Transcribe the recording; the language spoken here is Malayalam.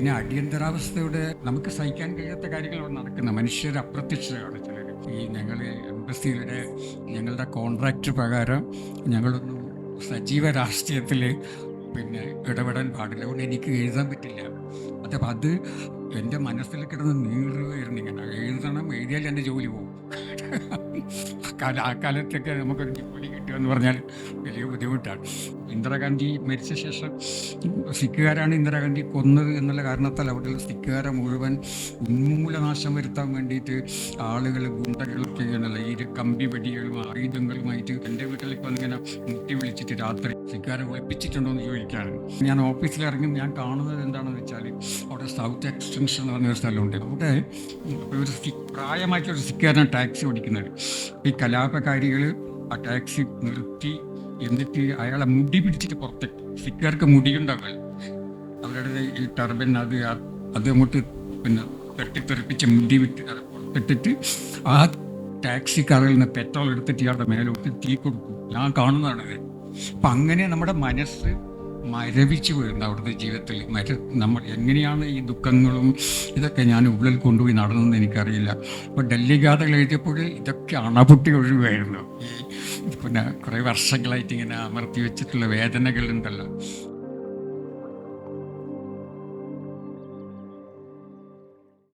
പിന്നെ അടിയന്തരാവസ്ഥയുടെ നമുക്ക് സഹിക്കാൻ കഴിയാത്ത കാര്യങ്ങളാണ് നടക്കുന്നത്. മനുഷ്യർ അപ്രത്യക്ഷരാണ് ചിലർ. ഈ ഞങ്ങൾ എംബസിയുടെ ഞങ്ങളുടെ കോൺട്രാക്റ്റ് പ്രകാരം ഞങ്ങളൊന്നും സജീവ രാഷ്ട്രീയത്തിൽ പിന്നെ ഇടപെടാൻ പാടില്ല. അതുകൊണ്ട് എനിക്ക് എഴുതാൻ പറ്റില്ല. അപ്പം അത് എന്റെ മനസ്സിൽ കിടന്ന് നീറുകയായിരുന്നു ഇങ്ങനെ എഴുതണം എഴുതിയാൽ എന്റെ ജോലി പോകും. ആ കാലത്തൊക്കെ നമുക്കൊരു ജോലി കിട്ടുക എന്ന് പറഞ്ഞാൽ വലിയ ബുദ്ധിമുട്ടാണ്. ഇന്ദിരാഗാന്ധി മരിച്ച ശേഷം സിഖുകാരാണ് ഇന്ദിരാഗാന്ധി കൊന്നത് എന്നുള്ള കാരണത്താൽ അവിടെയുള്ള സിഖുകാരെ മുഴുവൻ ഉന്മൂലനാശം വരുത്താൻ വേണ്ടിയിട്ട് ആളുകൾ ഗുണ്ടകളൊക്കെ എന്നുള്ള ഈ കമ്പി വെടികളും ആയുധങ്ങളുമായിട്ട് എന്റെ വീട്ടിലേക്ക് വന്നിങ്ങനെ മുട്ടി വിളിച്ചിട്ട് രാത്രി സിഖുകാരെ ഒളിപ്പിച്ചിട്ടുണ്ടോ എന്ന് ചോദിക്കാണ് ഞാൻ ഓഫീസിൽ ഇറങ്ങി ഞാൻ കാണുന്നത് എന്താണെന്ന് വെച്ചാൽ അവിടെ സൗത്ത് എക്സ്റ്റൻഷൻ എന്ന് പറഞ്ഞൊരു സ്ഥലമുണ്ട്. അവിടെ ഒരു ഒരു സിഖുകാരനാണ് ടാക്സി ഓടിക്കുന്നത്. ഈ കലാപകാരികൾ ആ ടാക്സി നിർത്തി എന്നിട്ട് അയാളെ മുടി പിടിച്ചിട്ട് പുറത്തേക്ക് സിക്കാർക്ക് മുടിയുണ്ടാവുക അവരുടെ ഈ ടർബൻ അത് അത് അങ്ങോട്ട് പിന്നെ തട്ടിത്തെറിപ്പിച്ച് മുടി വിട്ട് പുറത്തിട്ടിട്ട് ആ ടാക്സി കാറിൽ നിന്ന് പെട്രോൾ എടുത്തിട്ട് ഇയാളുടെ മേലോട്ട് തീ കൊടുക്കും. ഞാൻ കാണുന്നതാണിത് അപ്പം അങ്ങനെ നമ്മുടെ മനസ്സ് മരവിച്ചു വരുന്നത് അവിടുത്തെ ജീവിതത്തിൽ. മര നമ്മൾ എങ്ങനെയാണ് ഈ ദുഃഖങ്ങളും ഇതൊക്കെ ഞാൻ ഉള്ളിൽ കൊണ്ടുപോയി നടന്നതെന്ന് എനിക്കറിയില്ല. അപ്പോൾ ഡൽഹി ഗാഥകൾ എഴുതിയപ്പോൾ ഇതൊക്കെ അണപൊട്ടി ഒഴിവായിരുന്നു ഈ പിന്നെ കുറേ വർഷങ്ങളായിട്ട് ഇങ്ങനെ അമർത്തി വെച്ചിട്ടുള്ള വേദനകളുണ്ടല്ലോ.